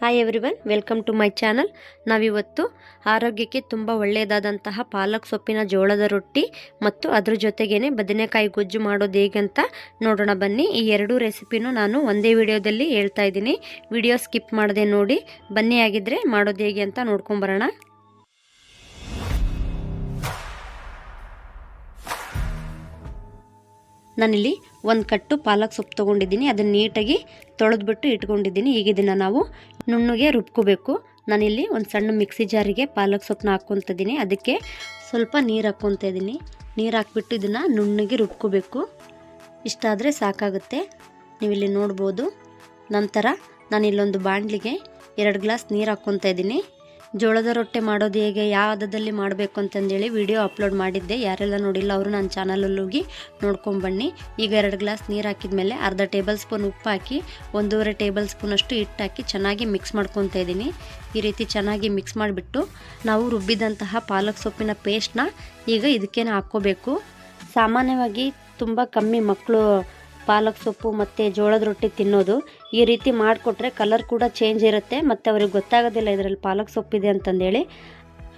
Hi everyone welcome to my channel ನಾವಿವತ್ತು ಆರೋಗ್ಯಕ್ಕೆ ತುಂಬ ಒಳ್ಳೆಯದಾದಂತಹ ಪಾಲಕ್ ಸೊಪ್ಪಿನ ಜೋಳದ ರೊಟ್ಟಿ ಮತ್ತು ಅದ್ರ ಜೊತೆಗೇನೆ ಬದನೆಕಾಯಿ ಗೊಜ್ಜು ಮಾಡೋದು ಹೇಗೆ ಅಂತ ನೋಡೋಣ ಬನ್ನಿ. ಈ ಎರಡೂ ರೆಸಿಪಿನೂ ನಾನು ಒಂದೇ ವಿಡಿಯೋದಲ್ಲಿ ಹೇಳ್ತಾ ಇದ್ದೀನಿ. ವಿಡಿಯೋ ಸ್ಕಿಪ್ ಮಾಡದೆ ನೋಡಿ, ಬನ್ನಿ ಆಗಿದ್ದರೆ ಮಾಡೋದು ಹೇಗೆ ಅಂತ ನೋಡ್ಕೊಂಬರೋಣ. ನಾನಿಲ್ಲಿ ಒಂದು ಕಟ್ಟು ಪಾಲಕ್ ಸೊಪ್ಪು ತೊಗೊಂಡಿದ್ದೀನಿ. ಅದನ್ನು ನೀಟಾಗಿ ತೊಳೆದ್ಬಿಟ್ಟು ಇಟ್ಕೊಂಡಿದ್ದೀನಿ. ಈಗ ನಾವು ನುಣ್ಣಗೆ ರುಬ್ಕೋಬೇಕು. ನಾನಿಲ್ಲಿ ಒಂದು ಸಣ್ಣ ಮಿಕ್ಸಿ ಜಾರಿಗೆ ಪಾಲಕ್ ಸೊಪ್ಪನ್ನ ಹಾಕ್ಕೊತಿದ್ದೀನಿ. ಅದಕ್ಕೆ ಸ್ವಲ್ಪ ನೀರು ಹಾಕ್ಕೊತಾ ಇದ್ದೀನಿ ನೀರು ಹಾಕ್ಬಿಟ್ಟು ಇದನ್ನು ನುಣ್ಣಗೆ ರುಬ್ಕೋಬೇಕು. ಇಷ್ಟಾದರೆ ಸಾಕಾಗುತ್ತೆ. ನೀವಿಲ್ಲಿ ನೋಡ್ಬೋದು. ನಂತರ ನಾನಿಲ್ಲೊಂದು ಬಾಣಲಿಗೆ ಎರಡು ಗ್ಲಾಸ್ ನೀರು ಹಾಕ್ಕೊತಾ ಇದ್ದೀನಿ ಜೋಳದ ರೊಟ್ಟೆ ಮಾಡೋದು ಹೇಗೆ, ಯಾವ ಹದದಲ್ಲಿ ಮಾಡಬೇಕು ಅಂತಂದೇಳಿ ವಿಡಿಯೋ ಅಪ್ಲೋಡ್ ಮಾಡಿದ್ದೆ. ಯಾರೆಲ್ಲ ನೋಡಿಲ್ಲ ಅವರು ನನ್ನ ಚಾನಲಲ್ಲಿ ಹೋಗಿ ನೋಡ್ಕೊಂಬನ್ನಿ. ಈಗ ಎರಡು ಗ್ಲಾಸ್ ನೀರು ಹಾಕಿದ ಮೇಲೆ ಅರ್ಧ ಟೇಬಲ್ ಸ್ಪೂನ್ ಉಪ್ಪು ಹಾಕಿ, ಒಂದೂವರೆ ಟೇಬಲ್ ಸ್ಪೂನಷ್ಟು ಹಿಟ್ಟು ಹಾಕಿ ಚೆನ್ನಾಗಿ ಮಿಕ್ಸ್ ಮಾಡ್ಕೊತಾ ಇದ್ದೀನಿ. ಈ ರೀತಿ ಚೆನ್ನಾಗಿ ಮಿಕ್ಸ್ ಮಾಡಿಬಿಟ್ಟು ನಾವು ರುಬ್ಬಿದಂತಹ ಪಾಲಕ್ ಸೊಪ್ಪಿನ ಪೇಸ್ಟ್ನ ಈಗ ಇದಕ್ಕೇನೆ ಹಾಕ್ಕೋಬೇಕು. ಸಾಮಾನ್ಯವಾಗಿ ತುಂಬ ಕಮ್ಮಿ ಮಕ್ಕಳು ಪಾಲಕ್ ಸೊಪ್ಪು ಮತ್ತು ಜೋಳದ ರೊಟ್ಟಿ ತಿನ್ನೋದು ಈ ರೀತಿ ಮಾಡಿಕೊಟ್ರೆ ಕಲರ್ ಕೂಡ ಚೇಂಜ್ ಇರುತ್ತೆ. ಮತ್ತು ಅವ್ರಿಗೆ ಗೊತ್ತಾಗೋದಿಲ್ಲ ಇದರಲ್ಲಿ ಪಾಲಕ್ ಸೊಪ್ಪಿದೆ ಅಂತಂದೇಳಿ.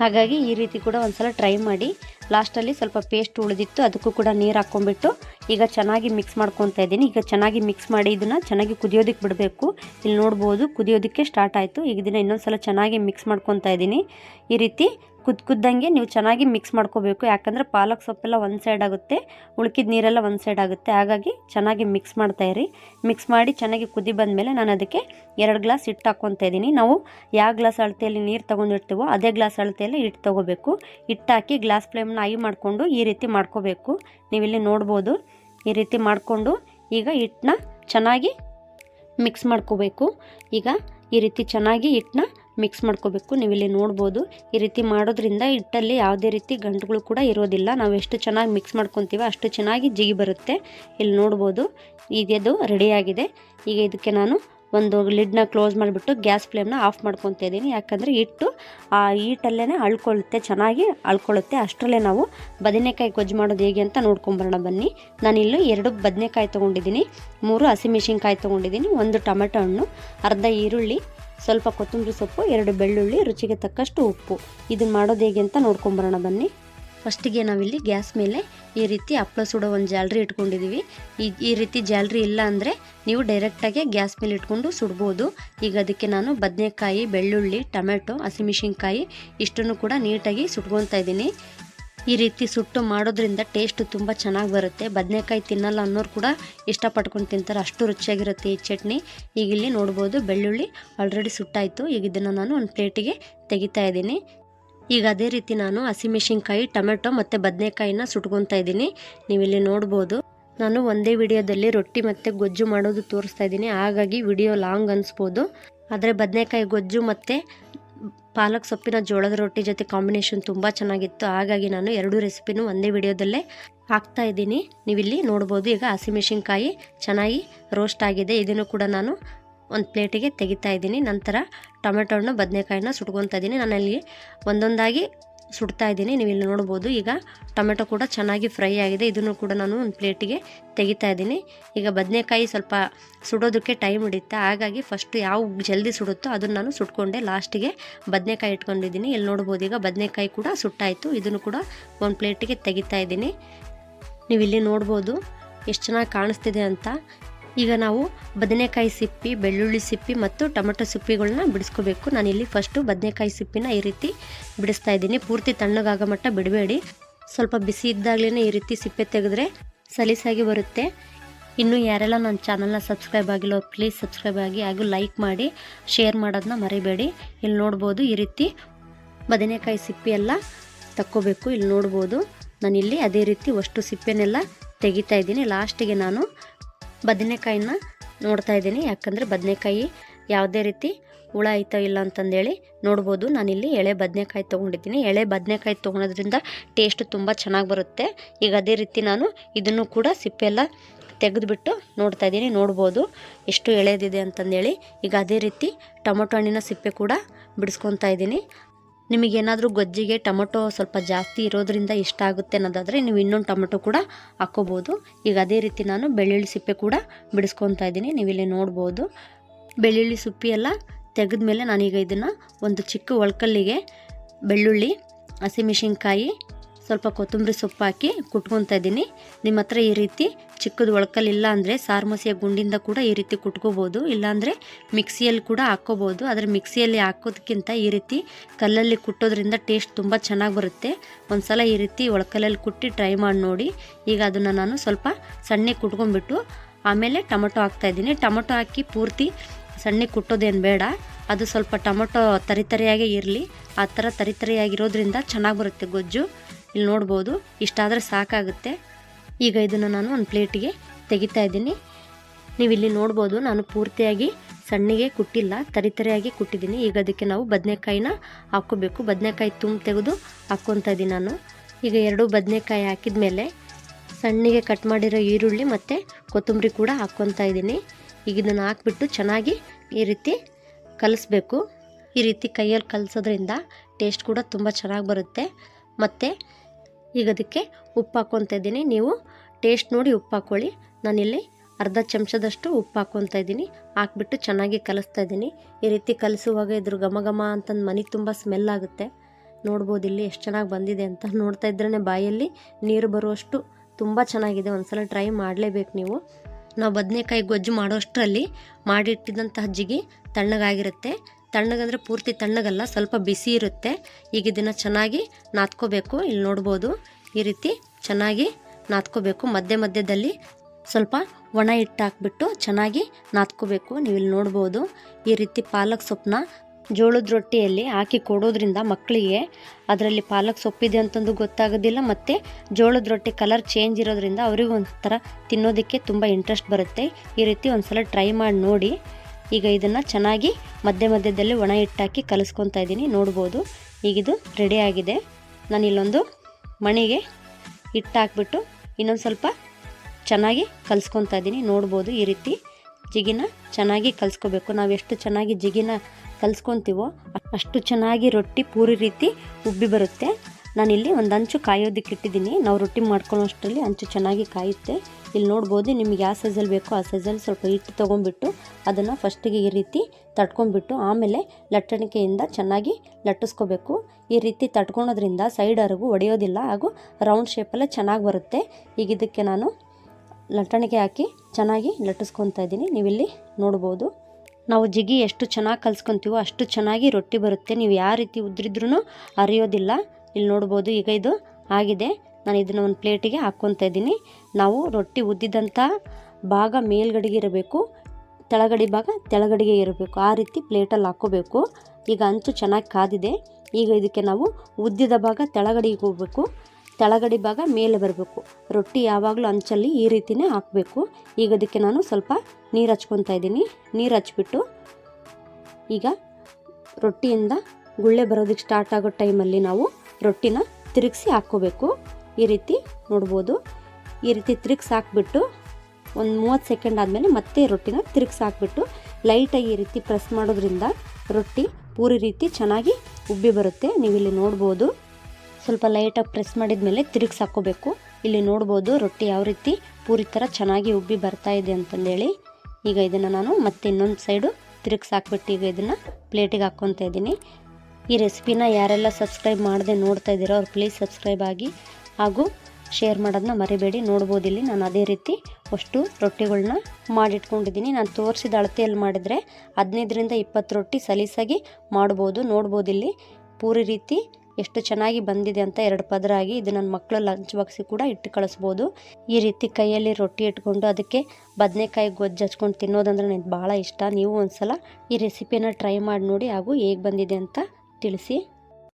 ಹಾಗಾಗಿ ಈ ರೀತಿ ಕೂಡ ಒಂದ್ಸಲ ಟ್ರೈ ಮಾಡಿ. ಲಾಸ್ಟಲ್ಲಿ ಸ್ವಲ್ಪ ಪೇಸ್ಟ್ ಉಳಿದಿತ್ತು, ಅದಕ್ಕೂ ಕೂಡ ನೀರು ಹಾಕ್ಕೊಂಡ್ಬಿಟ್ಟು ಈಗ ಚೆನ್ನಾಗಿ ಮಿಕ್ಸ್ ಮಾಡ್ಕೊತಾ ಇದ್ದೀನಿ. ಈಗ ಚೆನ್ನಾಗಿ ಮಿಕ್ಸ್ ಮಾಡಿ ಇದನ್ನು ಚೆನ್ನಾಗಿ ಕುದಿಯೋದಕ್ಕೆ ಬಿಡಬೇಕು. ಇಲ್ಲಿ ನೋಡ್ಬೋದು ಕುದಿಯೋದಕ್ಕೆ ಸ್ಟಾರ್ಟ್ ಆಯಿತು. ಈಗ ದಿನ ಇನ್ನೊಂದು ಸಲ ಚೆನ್ನಾಗಿ ಮಿಕ್ಸ್ ಮಾಡ್ಕೊತಾ ಇದ್ದೀನಿ. ಈ ರೀತಿ ಕುದ್ ಕುದ್ದಂಗೆ ನೀವು ಚೆನ್ನಾಗಿ ಮಿಕ್ಸ್ ಮಾಡ್ಕೋಬೇಕು. ಯಾಕಂದರೆ ಪಾಲಕ್ ಸೊಪ್ಪೆಲ್ಲ ಒಂದು ಸೈಡ್ ಆಗುತ್ತೆ, ಉಳ್ಕಿದ ನೀರೆಲ್ಲ ಒಂದು ಸೈಡ್ ಆಗುತ್ತೆ. ಹಾಗಾಗಿ ಚೆನ್ನಾಗಿ ಮಿಕ್ಸ್ ಮಾಡ್ತಾಯಿರಿ ಮಿಕ್ಸ್ ಮಾಡಿ ಚೆನ್ನಾಗಿ ಕುದಿ ಬಂದಮೇಲೆ ನಾನು ಅದಕ್ಕೆ ಎರಡು ಗ್ಲಾಸ್ ಹಿಟ್ಟು ಹಾಕ್ಕೊತಾ ಇದ್ದೀನಿ. ನಾವು ಯಾವ ಗ್ಲಾಸ್ ಅಳತೆಯಲ್ಲಿ ನೀರು ತೊಗೊಂಡಿರ್ತೀವೋ ಅದೇ ಗ್ಲಾಸ್ ಅಳತೆಯಲ್ಲಿ ಹಿಟ್ಟು ತೊಗೋಬೇಕು. ಹಿಟ್ಟು ಹಾಕಿ ಗ್ಲಾಸ್ ಫ್ಲೇಮ್ನ ಐ ಮಾಡಿಕೊಂಡು ಈ ರೀತಿ ಮಾಡ್ಕೋಬೇಕು. ನೀವಿಲ್ಲಿ ನೋಡ್ಬೋದು. ಈ ರೀತಿ ಮಾಡಿಕೊಂಡು ಈಗ ಹಿಟ್ಟನ್ನ ಚೆನ್ನಾಗಿ ಮಿಕ್ಸ್ ಮಾಡ್ಕೋಬೇಕು. ಈಗ ಈ ರೀತಿ ಚೆನ್ನಾಗಿ ಹಿಟ್ಟನ್ನ ಮಿಕ್ಸ್ ಮಾಡ್ಕೋಬೇಕು. ನೀವಿಲ್ಲಿ ನೋಡ್ಬೋದು, ಈ ರೀತಿ ಮಾಡೋದ್ರಿಂದ ಹಿಟ್ಟಲ್ಲಿ ಯಾವುದೇ ರೀತಿ ಗಂಟುಗಳು ಕೂಡ ಇರೋದಿಲ್ಲ. ನಾವು ಎಷ್ಟು ಚೆನ್ನಾಗಿ ಮಿಕ್ಸ್ ಮಾಡ್ಕೊತೀವೋ ಅಷ್ಟು ಚೆನ್ನಾಗಿ ಜಿಗಿ ಬರುತ್ತೆ. ಇಲ್ಲಿ ನೋಡ್ಬೋದು ಈಗ ಇದು ರೆಡಿಯಾಗಿದೆ. ಈಗ ಇದಕ್ಕೆ ನಾನು ಒಂದು ಲಿಡ್ನ ಕ್ಲೋಸ್ ಮಾಡಿಬಿಟ್ಟು ಗ್ಯಾಸ್ ಫ್ಲೇಮ್ನ ಆಫ್ ಮಾಡ್ಕೊತ ಇದ್ದೀನಿ. ಯಾಕಂದರೆ ಹಿಟ್ಟು ಆ ಹಿಟ್ಟಲ್ಲೇ ಅಳ್ಕೊಳ್ಳುತ್ತೆ, ಚೆನ್ನಾಗಿ ಅಳ್ಕೊಳ್ಳುತ್ತೆ. ಅಷ್ಟರಲ್ಲೇ ನಾವು ಬದನೆಕಾಯಿ ಗೊಜ್ಜು ಮಾಡೋದು ಹೇಗೆ ಅಂತ ನೋಡ್ಕೊಂಬರೋಣ ಬನ್ನಿ. ನಾನಿಲ್ಲೂ ಎರಡು ಬದನೆಕಾಯಿ ತೊಗೊಂಡಿದ್ದೀನಿ. ಮೂರು ಹಸಿಮೆಣ್ಸಿನ್ಕಾಯಿ ತೊಗೊಂಡಿದ್ದೀನಿ. ಒಂದು ಟೊಮೆಟೊ ಹಣ್ಣು, ಅರ್ಧ ಈರುಳ್ಳಿ ಸ್ವಲ್ಪ ಕೊತ್ತಂಬರಿ ಸೊಪ್ಪು, ಎರಡು ಬೆಳ್ಳುಳ್ಳಿ, ರುಚಿಗೆ ತಕ್ಕಷ್ಟು ಉಪ್ಪು. ಇದನ್ನು ಮಾಡೋದು ಹೇಗೆ ಅಂತ ನೋಡ್ಕೊಂಬರೋಣ ಬನ್ನಿ. ಫಸ್ಟಿಗೆ ನಾವಿಲ್ಲಿ ಗ್ಯಾಸ್ ಮೇಲೆ ಈ ರೀತಿ ಹಪ್ಪಳ ಸುಡೋ ಒಂದು ಜಾಲ್ರಿ ಇಟ್ಕೊಂಡಿದ್ದೀವಿ ಈ ಈ ರೀತಿ ಜಾಲ್ರಿ ಇಲ್ಲ ಅಂದರೆ ನೀವು ಡೈರೆಕ್ಟಾಗಿ ಗ್ಯಾಸ್ ಮೇಲೆ ಇಟ್ಕೊಂಡು ಸುಡ್ಬೋದು. ಈಗ ಅದಕ್ಕೆ ನಾನು ಬದನೆಕಾಯಿ, ಬೆಳ್ಳುಳ್ಳಿ ಟೊಮೆಟೊ ಹಸಿಮೆಣ್ಸಿನ್ಕಾಯಿ ಇಷ್ಟನ್ನು ಕೂಡ ನೀಟಾಗಿ ಸುಟ್ಕೊತಾ ಇದ್ದೀನಿ. ಈ ರೀತಿ ಸುಟ್ಟು ಮಾಡೋದ್ರಿಂದ ಟೇಸ್ಟ್ ತುಂಬ ಚೆನ್ನಾಗಿ ಬರುತ್ತೆ. ಬದನೆಕಾಯಿ ತಿನ್ನಲ್ಲ ಅನ್ನೋರು ಕೂಡ ಇಷ್ಟಪಟ್ಕೊಂಡು ತಿಂತಾರೆ. ಅಷ್ಟು ರುಚಿಯಾಗಿರುತ್ತೆ ಈ ಚಟ್ನಿ. ಈಗ ಇಲ್ಲಿ ನೋಡ್ಬೋದು ಬೆಳ್ಳುಳ್ಳಿ ಆಲ್ರೆಡಿ ಸುಟ್ಟಾಯಿತು. ಈಗ ಇದನ್ನು ನಾನು ಒಂದು ಪ್ಲೇಟಿಗೆ ತೆಗಿತಾ ಇದ್ದೀನಿ. ಈಗ ಅದೇ ರೀತಿ ನಾನು ಹಸಿಮೆಣಸಿನ್ಕಾಯಿ, ಟೊಮೆಟೊ ಮತ್ತು ಬದನೆಕಾಯಿನ ಸುಟ್ಕೊತಾ ಇದ್ದೀನಿ. ನೀವಿಲ್ಲಿ ನೋಡ್ಬೋದು. ನಾನು ಒಂದೇ ವಿಡಿಯೋದಲ್ಲಿ ರೊಟ್ಟಿ ಮತ್ತು ಗೊಜ್ಜು ಮಾಡೋದು ತೋರಿಸ್ತಾ ಇದ್ದೀನಿ. ಹಾಗಾಗಿ ವಿಡಿಯೋ ಲಾಂಗ್ ಅನಿಸ್ಬೋದು. ಆದರೆ ಬದನೆಕಾಯಿ ಗೊಜ್ಜು ಮತ್ತು ಪಾಲಕ್ ಸೊಪ್ಪಿನ ಜೋಳದ ರೊಟ್ಟಿ ಜೊತೆ ಕಾಂಬಿನೇಷನ್ ತುಂಬ ಚೆನ್ನಾಗಿತ್ತು. ಹಾಗಾಗಿ ನಾನು ಎರಡು ರೆಸಿಪಿನೂ ಒಂದೇ ವಿಡಿಯೋದಲ್ಲೇ ಹಾಕ್ತಾ ಇದ್ದೀನಿ. ನೀವಿಲ್ಲಿ ನೋಡ್ಬೋದು. ಈಗ ಹಸಿಮೆಣಸಿನ್ಕಾಯಿ ಚೆನ್ನಾಗಿ ರೋಸ್ಟ್ ಆಗಿದೆ. ಇದನ್ನು ಕೂಡ ನಾನು ಒಂದು ಪ್ಲೇಟಿಗೆ ತೆಗಿತಾ ಇದ್ದೀನಿ. ನಂತರ ಟೊಮೆಟೊ ಹಣ್ಣು ಬದನೆಕಾಯಿನ ಸುಟ್ಕೊತಾ ಇದ್ದೀನಿ. ನಾನಲ್ಲಿ ಒಂದೊಂದಾಗಿ ಸುಡ್ತಾ ಇದ್ದೀನಿ, ನೀವು ಇಲ್ಲಿ ನೋಡ್ಬೋದು. ಈಗ ಟೊಮೆಟೊ ಕೂಡ ಚೆನ್ನಾಗಿ ಫ್ರೈ ಆಗಿದೆ. ಇದನ್ನು ಕೂಡ ನಾನು ಒಂದು ಪ್ಲೇಟಿಗೆ ತೆಗಿತಾ ಇದ್ದೀನಿ. ಈಗ ಬದನೆಕಾಯಿ ಸ್ವಲ್ಪ ಸುಡೋದಕ್ಕೆ ಟೈಮ್ ಹಿಡಿಯುತ್ತೆ. ಹಾಗಾಗಿ ಫಸ್ಟ್ ಯಾವ ಜಲ್ದಿ ಸುಡುತ್ತೋ ಅದನ್ನು ನಾನು ಸುಟ್ಕೊಂಡೆ. ಲಾಸ್ಟಿಗೆ ಬದನೆಕಾಯಿ ಇಟ್ಕೊಂಡಿದ್ದೀನಿ. ಇಲ್ಲಿ ನೋಡ್ಬೋದು, ಈಗ ಬದನೆಕಾಯಿ ಕೂಡ ಸುಟ್ಟಾಯಿತು. ಇದನ್ನು ಕೂಡ ಒಂದು ಪ್ಲೇಟಿಗೆ ತೆಗಿತಾ ಇದ್ದೀನಿ. ನೀವು ಇಲ್ಲಿ ನೋಡ್ಬೋದು, ಎಷ್ಟು ಚೆನ್ನಾಗಿ ಕಾಣಿಸ್ತಿದೆ ಅಂತ. ಈಗ ನಾವು ಬದನೆಕಾಯಿ ಸಿಪ್ಪಿ, ಬೆಳ್ಳುಳ್ಳಿ ಸಿಪ್ಪಿ ಮತ್ತು ಟೊಮೆಟೊ ಸಿಪ್ಪಿಗಳನ್ನ ಬಿಡಿಸ್ಕೋಬೇಕು. ನಾನಿಲ್ಲಿ ಫಸ್ಟು ಬದನೆಕಾಯಿ ಸಿಪ್ಪಿನ ಈ ರೀತಿ ಬಿಡಿಸ್ತಾ ಇದ್ದೀನಿ. ಪೂರ್ತಿ ತಣ್ಣಗಾಗೋ ಮಟ್ಟ ಬಿಡಬೇಡಿ. ಸ್ವಲ್ಪ ಬಿಸಿ ಇದ್ದಾಗಲೇ ಈ ರೀತಿ ಸಿಪ್ಪೆ ತೆಗೆದ್ರೆ ಸಲೀಸಾಗಿ ಬರುತ್ತೆ. ಇನ್ನು ಯಾರೆಲ್ಲ ನನ್ನ ಚಾನಲ್ನ ಸಬ್ಸ್ಕ್ರೈಬ್ ಆಗಿಲ್ಲ ಪ್ಲೀಸ್ ಸಬ್ಸ್ಕ್ರೈಬ್ ಆಗಿ ಹಾಗೂ ಲೈಕ್ ಮಾಡಿ ಶೇರ್ ಮಾಡೋದನ್ನ ಮರಿಬೇಡಿ. ಇಲ್ಲಿ ನೋಡ್ಬೋದು ಈ ರೀತಿ ಬದನೆಕಾಯಿ ಸಿಪ್ಪಿ ಎಲ್ಲ ತಕ್ಕೋಬೇಕು. ಇಲ್ಲಿ ನೋಡ್ಬೋದು ನಾನಿಲ್ಲಿ ಅದೇ ರೀತಿ ಅಷ್ಟು ಸಿಪ್ಪೆನೆಲ್ಲ ತೆಗಿತಾ ಇದ್ದೀನಿ. ಲಾಸ್ಟಿಗೆ ನಾನು ಬದನೆಕಾಯಿನ ನೋಡ್ತಾ ಇದ್ದೀನಿ. ಯಾಕಂದರೆ ಬದನೆಕಾಯಿ ಯಾವುದೇ ರೀತಿ ಹುಳ ಐತೋ ಇಲ್ಲ ಅಂತಂದೇಳಿ ನೋಡ್ಬೋದು. ನಾನಿಲ್ಲಿ ಎಳೆ ಬದನೆಕಾಯಿ ತೊಗೊಂಡಿದ್ದೀನಿ. ಎಳೆ ಬದನೆಕಾಯಿ ತೊಗೊಳೋದ್ರಿಂದ ಟೇಸ್ಟ್ ತುಂಬ ಚೆನ್ನಾಗಿ ಬರುತ್ತೆ. ಈಗ ಅದೇ ರೀತಿ ನಾನು ಇದನ್ನು ಕೂಡ ಸಿಪ್ಪೆಲ್ಲ ತೆಗೆದುಬಿಟ್ಟು ನೋಡ್ತಾ ಇದ್ದೀನಿ. ನೋಡ್ಬೋದು ಎಷ್ಟು ಎಳೆದಿದೆ ಅಂತಂದೇಳಿ. ಈಗ ಅದೇ ರೀತಿ ಟೊಮೊಟೊ ಹಣ್ಣಿನ ಸಿಪ್ಪೆ ಕೂಡ ಬಿಡಿಸ್ಕೊತಾ ಇದ್ದೀನಿ. ನಿಮಗೇನಾದರೂ ಗೊಜ್ಜಿಗೆ ಟೊಮೊಟೊ ಸ್ವಲ್ಪ ಜಾಸ್ತಿ ಇರೋದ್ರಿಂದ ಇಷ್ಟ ಆಗುತ್ತೆ ಅನ್ನೋದಾದರೆ ನೀವು ಇನ್ನೊಂದು ಟೊಮೊಟೊ ಕೂಡ ಹಾಕ್ಕೋಬೋದು. ಈಗ ಅದೇ ರೀತಿ ನಾನು ಬೆಳ್ಳುಳ್ಳಿ ಸಿಪ್ಪೆ ಕೂಡ ಬಿಡಿಸ್ಕೊತಾ ಇದ್ದೀನಿ. ನೀವಿಲ್ಲಿ ನೋಡ್ಬೋದು. ಬೆಳ್ಳುಳ್ಳಿ ಸಿಪ್ಪಿ ಎಲ್ಲ ತೆಗೆದ್ಮೇಲೆ ನಾನೀಗ ಇದನ್ನು ಒಂದು ಚಿಕ್ಕ ಒಳ್ಕಲ್ಲಿಗೆ ಬೆಳ್ಳುಳ್ಳಿ, ಹಸಿಮೆಣಸಿನ್ಕಾಯಿ ಸ್ವಲ್ಪ ಕೊತ್ತಂಬರಿ ಸೊಪ್ಪು ಹಾಕಿ ಕುಟ್ಕೊತಾ ಇದ್ದೀನಿ. ನಿಮ್ಮ ಹತ್ರ ಈ ರೀತಿ ಚಿಕ್ಕದು ಒಳಕಲ್ಲಿ ಇಲ್ಲ ಅಂದರೆ ಸಾರ್ಮಸಿಯ ಗುಂಡಿಂದ ಕೂಡ ಈ ರೀತಿ ಕುಟ್ಕೋಬೋದು. ಇಲ್ಲಾಂದರೆ ಮಿಕ್ಸಿಯಲ್ಲಿ ಕೂಡ ಹಾಕ್ಕೋಬೋದು. ಆದರೆ ಮಿಕ್ಸಿಯಲ್ಲಿ ಹಾಕೋದಕ್ಕಿಂತ ಈ ರೀತಿ ಕಲ್ಲಲ್ಲಿ ಕುಟ್ಟೋದ್ರಿಂದ ಟೇಸ್ಟ್ ತುಂಬ ಚೆನ್ನಾಗಿ ಬರುತ್ತೆ. ಒಂದು ಸಲ ಈ ರೀತಿ ಒಳ್ಕಲ್ಲಲ್ಲಿ ಕುಟ್ಟಿ ಟ್ರೈ ಮಾಡಿ ನೋಡಿ. ಈಗ ಅದನ್ನು ನಾನು ಸ್ವಲ್ಪ ಸಣ್ಣಗೆ ಕುಟ್ಕೊಂಡ್ಬಿಟ್ಟು ಆಮೇಲೆ ಟೊಮೊಟೊ ಹಾಕ್ತಾಯಿದ್ದೀನಿ ಟೊಮೊಟೊ ಹಾಕಿ ಪೂರ್ತಿ ಸಣ್ಣಗೆ ಕುಟ್ಟೋದೇನು ಬೇಡ. ಅದು ಸ್ವಲ್ಪ ಟೊಮೊಟೊ ತರಿತರಿಯಾಗೇ ಇರಲಿ. ಆ ಥರ ತರಿತರಿಯಾಗಿರೋದ್ರಿಂದ ಚೆನ್ನಾಗಿ ಬರುತ್ತೆ ಗೊಜ್ಜು. ಇಲ್ಲಿ ನೋಡ್ಬೋದು. ಇಷ್ಟಾದರೆ ಸಾಕಾಗುತ್ತೆ. ಈಗ ಇದನ್ನು ನಾನು ಒಂದು ಪ್ಲೇಟಿಗೆ ತೆಗಿತಾ ಇದ್ದೀನಿ. ನೀವು ಇಲ್ಲಿ ನೋಡ್ಬೋದು, ನಾನು ಪೂರ್ತಿಯಾಗಿ ಸಣ್ಣಗೆ ಕುಟ್ಟಿಲ್ಲ, ತರಿತರಿಯಾಗಿ ಕುಟ್ಟಿದ್ದೀನಿ. ಈಗ ಅದಕ್ಕೆ ನಾವು ಬದನೆಕಾಯಿನ ಹಾಕ್ಕೋಬೇಕು. ಬದನೆಕಾಯಿ ತುಂಬ ತೆಗೆದು ಹಾಕ್ಕೊತಾ ಇದ್ದೀನಿ ನಾನು. ಈಗ ಎರಡು ಬದನೆಕಾಯಿ ಹಾಕಿದ ಮೇಲೆ ಸಣ್ಣಗೆ ಕಟ್ ಮಾಡಿರೋ ಈರುಳ್ಳಿ ಮತ್ತು ಕೊತ್ತಂಬರಿ ಕೂಡ ಹಾಕ್ಕೊತಾ ಇದ್ದೀನಿ. ಈಗ ಇದನ್ನು ಹಾಕ್ಬಿಟ್ಟು ಚೆನ್ನಾಗಿ ಈ ರೀತಿ ಕಲಿಸ್ಬೇಕು. ಈ ರೀತಿ ಕೈಯಲ್ಲಿ ಕಲಿಸೋದ್ರಿಂದ ಟೇಸ್ಟ್ ಕೂಡ ತುಂಬ ಚೆನ್ನಾಗಿ ಬರುತ್ತೆ. ಮತ್ತು ಈಗ ಅದಕ್ಕೆ ಉಪ್ಪು ಹಾಕ್ಕೊತಾ ಇದ್ದೀನಿ. ನೀವು ಟೇಸ್ಟ್ ನೋಡಿ ಉಪ್ಪು ಹಾಕ್ಕೊಳ್ಳಿ ನಾನಿಲ್ಲಿ ಅರ್ಧ ಚಮಚದಷ್ಟು ಉಪ್ಪು ಹಾಕ್ಕೊತಾ ಇದ್ದೀನಿ. ಹಾಕ್ಬಿಟ್ಟು ಚೆನ್ನಾಗಿ ಕಲಿಸ್ತಾ ಇದ್ದೀನಿ. ಈ ರೀತಿ ಕಲಿಸುವಾಗ ಇದ್ರ ಘಮ ಘಮ ಅಂತಂದು ಮನೆ ತುಂಬ ಸ್ಮೆಲ್ ಆಗುತ್ತೆ. ನೋಡ್ಬೋದು ಇಲ್ಲಿ ಎಷ್ಟು ಚೆನ್ನಾಗಿ ಬಂದಿದೆ ಅಂತ. ನೋಡ್ತಾ ಇದ್ರೇ ಬಾಯಲ್ಲಿ ನೀರು ಬರುವಷ್ಟು ತುಂಬ ಚೆನ್ನಾಗಿದೆ. ಒಂದ್ಸಲ ಟ್ರೈ ಮಾಡಲೇಬೇಕು ನೀವು. ನಾವು ಬದನೆಕಾಯಿ ಗೊಜ್ಜು ಮಾಡೋಷ್ಟರಲ್ಲಿ ಮಾಡಿಟ್ಟಿದ್ದಂಥ ಜಿಗಿ ತಣ್ಣಗಾಗಿರುತ್ತೆ. ತಣ್ಣಗಂದರೆ ಪೂರ್ತಿ ತಣ್ಣಗಲ್ಲ, ಸ್ವಲ್ಪ ಬಿಸಿ ಇರುತ್ತೆ. ಈಗ ಇದನ್ನು ಚೆನ್ನಾಗಿ ನಾದ್ಕೋಬೇಕು. ಇಲ್ಲಿ ನೋಡ್ಬೋದು ಈ ರೀತಿ ಚೆನ್ನಾಗಿ ನಾದ್ಕೋಬೇಕು. ಮಧ್ಯ ಮಧ್ಯದಲ್ಲಿ ಸ್ವಲ್ಪ ಒಣ ಹಿಟ್ಟು ಹಾಕ್ಬಿಟ್ಟು ಚೆನ್ನಾಗಿ ನಾದ್ಕೋಬೇಕು. ನೀವು ಇಲ್ಲಿ ನೋಡ್ಬೋದು ಈ ರೀತಿ ಪಾಲಕ್ ಸೊಪ್ಪನ್ನ ಜೋಳದ ರೊಟ್ಟಿಯಲ್ಲಿ ಹಾಕಿ ಕೊಡೋದ್ರಿಂದ ಮಕ್ಕಳಿಗೆ ಅದರಲ್ಲಿ ಪಾಲಕ್ ಸೊಪ್ಪಿದೆ ಅಂತಂದು ಗೊತ್ತಾಗೋದಿಲ್ಲ, ಮತ್ತು ಜೋಳದ ರೊಟ್ಟಿ ಕಲರ್ ಚೇಂಜ್ ಇರೋದ್ರಿಂದ ಅವ್ರಿಗೆ ಒಂಥರ ತಿನ್ನೋದಕ್ಕೆ ತುಂಬ ಇಂಟ್ರೆಸ್ಟ್ ಬರುತ್ತೆ. ಈ ರೀತಿ ಒಂದ್ಸಲ ಟ್ರೈ ಮಾಡಿ ನೋಡಿ. ಈಗ ಇದನ್ನು ಚೆನ್ನಾಗಿ ಮಧ್ಯ ಮಧ್ಯದಲ್ಲಿ ಒಣ ಹಿಟ್ಟಾಕಿ ಕಲಿಸ್ಕೊತಾ ಇದ್ದೀನಿ. ನೋಡ್ಬೋದು. ಈಗಿದು ಆಗಿದೆ. ನಾನು ಇಲ್ಲೊಂದು ಮಣಿಗೆ ಹಿಟ್ಟು ಇನ್ನೊಂದು ಸ್ವಲ್ಪ ಚೆನ್ನಾಗಿ ಕಲಿಸ್ಕೊತಾ ಇದ್ದೀನಿ. ನೋಡ್ಬೋದು ಈ ರೀತಿ ಜಿಗಿನ ಚೆನ್ನಾಗಿ ಕಲಿಸ್ಕೋಬೇಕು. ನಾವು ಎಷ್ಟು ಚೆನ್ನಾಗಿ ಜಿಗಿನ ಕಲಿಸ್ಕೊತೀವೋ ಅಷ್ಟು ಚೆನ್ನಾಗಿ ರೊಟ್ಟಿ ಪೂರಿ ರೀತಿ ಉಬ್ಬಿ ಬರುತ್ತೆ. ನಾನಿಲ್ಲಿ ಒಂದು ಅಂಚು ಕಾಯೋದಕ್ಕೆ ಇಟ್ಟಿದ್ದೀನಿ. ನಾವು ರೊಟ್ಟಿ ಮಾಡ್ಕೊಳ್ಳೋಷ್ಟರಲ್ಲಿ ಅಂಚು ಚೆನ್ನಾಗಿ ಕಾಯುತ್ತೆ. ಇಲ್ಲಿ ನೋಡ್ಬೋದು ನಿಮ್ಗೆ ಯಾವ ಸೈಜಲ್ಲಿ ಬೇಕೋ ಆ ಸೈಜಲ್ಲಿ ಸ್ವಲ್ಪ ಹಿಟ್ಟು ತೊಗೊಂಡ್ಬಿಟ್ಟು ಅದನ್ನು ಫಸ್ಟಿಗೆ ಈ ರೀತಿ ತಟ್ಕೊಂಡ್ಬಿಟ್ಟು ಆಮೇಲೆ ಲಟ್ಟಣಿಕೆಯಿಂದ ಚೆನ್ನಾಗಿ ಲಟ್ಟಿಸ್ಕೋಬೇಕು. ಈ ರೀತಿ ತಟ್ಕೊಳೋದ್ರಿಂದ ಸೈಡವರೆಗೂ ಒಡೆಯೋದಿಲ್ಲ ಹಾಗೂ ರೌಂಡ್ ಶೇಪಲ್ಲೇ ಚೆನ್ನಾಗಿ ಬರುತ್ತೆ. ಈಗ ಇದಕ್ಕೆ ನಾನು ಲಟ್ಟಣಿಗೆ ಹಾಕಿ ಚೆನ್ನಾಗಿ ಲಟ್ಟಿಸ್ಕೊತಾ ಇದ್ದೀನಿ. ನೀವಿಲ್ಲಿ ನೋಡ್ಬೋದು. ನಾವು ಜಿಗಿ ಎಷ್ಟು ಚೆನ್ನಾಗಿ ಕಲ್ಸ್ಕೊತೀವೋ ಅಷ್ಟು ಚೆನ್ನಾಗಿ ರೊಟ್ಟಿ ಬರುತ್ತೆ. ನೀವು ಯಾವ ರೀತಿ ಉದ್ರಿದ್ರೂ ಅರಿಯೋದಿಲ್ಲ ಇಲ್ಲಿ ನೋಡ್ಬೋದು ಈಗ ಇದು ಆಗಿದೆ. ನಾನು ಇದನ್ನು ಒಂದು ಪ್ಲೇಟಿಗೆ ಹಾಕ್ಕೊತಾ ಇದ್ದೀನಿ. ನಾವು ರೊಟ್ಟಿ ಉದ್ದಿದಂಥ ಭಾಗ ಮೇಲ್ಗಡೆಗೆ ಇರಬೇಕು, ತೆಳಗಡೆ ಭಾಗ ತೆಳಗಡೆಗೆ ಇರಬೇಕು. ಆ ರೀತಿ ಪ್ಲೇಟಲ್ಲಿ ಹಾಕ್ಕೋಬೇಕು. ಈಗ ಅಂಚು ಚೆನ್ನಾಗಿ ಕಾದಿದೆ. ಈಗ ಇದಕ್ಕೆ ನಾವು ಉದ್ದಿದ ಭಾಗ ತೆಳಗಡೆಗೆ ಹೋಗಬೇಕು, ತೆಳಗಡೆ ಭಾಗ ಮೇಲೆ ಬರಬೇಕು. ರೊಟ್ಟಿ ಯಾವಾಗಲೂ ಅಂಚಲ್ಲಿ ಈ ರೀತಿಯೇ ಹಾಕಬೇಕು. ಈಗ ಅದಕ್ಕೆ ನಾನು ಸ್ವಲ್ಪ ನೀರು ಹಚ್ಕೊತಾ ಇದ್ದೀನಿ. ನೀರು ಹಚ್ಬಿಟ್ಟು ಈಗ ರೊಟ್ಟಿಯಿಂದ ಗುಳ್ಳೆ ಬರೋದಕ್ಕೆ ಸ್ಟಾರ್ಟ್ ಆಗೋ ಟೈಮಲ್ಲಿ ನಾವು ರೊಟ್ಟಿನ ತಿರುಗಿಸಿ ಹಾಕ್ಕೋಬೇಕು. ಈ ರೀತಿ ನೋಡ್ಬೋದು. ಈ ರೀತಿ ತಿರುಗಿಸಿ ಹಾಕ್ಬಿಟ್ಟು ಒಂದು ಮೂವತ್ತು ಸೆಕೆಂಡ್ ಆದಮೇಲೆ ಮತ್ತೆ ರೊಟ್ಟಿನ ತಿರುಗಿಸಿ ಹಾಕ್ಬಿಟ್ಟು ಲೈಟಾಗಿ ಈ ರೀತಿ ಪ್ರೆಸ್ ಮಾಡೋದ್ರಿಂದ ರೊಟ್ಟಿ ಪೂರಿ ರೀತಿ ಚೆನ್ನಾಗಿ ಉಬ್ಬಿ ಬರುತ್ತೆ. ನೀವಿಲ್ಲಿ ನೋಡ್ಬೋದು. ಸ್ವಲ್ಪ ಲೈಟಾಗಿ ಪ್ರೆಸ್ ಮಾಡಿದ ಮೇಲೆ ತಿರುಗಿಸಿ ಹಾಕ್ಕೋಬೇಕು. ಇಲ್ಲಿ ನೋಡ್ಬೋದು ರೊಟ್ಟಿ ಯಾವ ರೀತಿ ಪೂರಿ ಥರ ಚೆನ್ನಾಗಿ ಉಬ್ಬಿ ಬರ್ತಾ ಇದೆ ಅಂತಂದೇಳಿ. ಈಗ ಇದನ್ನು ನಾನು ಮತ್ತೆ ಇನ್ನೊಂದು ಸೈಡು ತಿರುಗಿಸಿ ಹಾಕ್ಬಿಟ್ಟು ಈಗ ಇದನ್ನು ಪ್ಲೇಟಿಗೆ ಹಾಕ್ಕೊತಾ ಇದ್ದೀನಿ. ಈ ರೆಸಿಪಿನ ಯಾರೆಲ್ಲ ಸಬ್ಸ್ಕ್ರೈಬ್ ಮಾಡದೆ ನೋಡ್ತಾ ಇದ್ದೀರೋ ಅವ್ರು ಪ್ಲೀಸ್ ಸಬ್ಸ್ಕ್ರೈಬ್ ಆಗಿ ಹಾಗೂ ಶೇರ್ ಮಾಡೋದನ್ನ ಮರಿಬೇಡಿ. ನೋಡ್ಬೋದಿಲ್ಲಿ ನಾನು ಅದೇ ರೀತಿ ಅಷ್ಟು ರೊಟ್ಟಿಗಳನ್ನ ಮಾಡಿಟ್ಕೊಂಡಿದ್ದೀನಿ. ನಾನು ತೋರಿಸಿದ ಅಳತೆಯಲ್ಲಿ ಮಾಡಿದರೆ ಹದಿನೈದರಿಂದ ಇಪ್ಪತ್ತು ರೊಟ್ಟಿ ಸಲೀಸಾಗಿ ಮಾಡ್ಬೋದು. ನೋಡ್ಬೋದಿಲ್ಲಿ ಪೂರಿ ರೀತಿ ಎಷ್ಟು ಚೆನ್ನಾಗಿ ಬಂದಿದೆ ಅಂತ ಎರಡು ಪದರ ಆಗಿ ಇದು ನನ್ನ ಮಕ್ಕಳು ಲಂಚ್ ಬಾಕ್ಸಿಗೆ ಕೂಡ ಇಟ್ಟು ಕಳಿಸ್ಬೋದು. ಈ ರೀತಿ ಕೈಯಲ್ಲಿ ರೊಟ್ಟಿ ಇಟ್ಕೊಂಡು ಅದಕ್ಕೆ ಬದನೆಕಾಯಿ ಗೊಜ್ಜು ಹಚ್ಕೊಂಡು ತಿನ್ನೋದಂದ್ರೆ ನನಗೆ ಭಾಳ ಇಷ್ಟ. ನೀವು ಒಂದ್ಸಲ ಈ ರೆಸಿಪಿನ ಟ್ರೈ ಮಾಡಿ ನೋಡಿ ಹಾಗೂ ಹೇಗೆ ಬಂದಿದೆ ಅಂತ ತಿಳಿಸಿ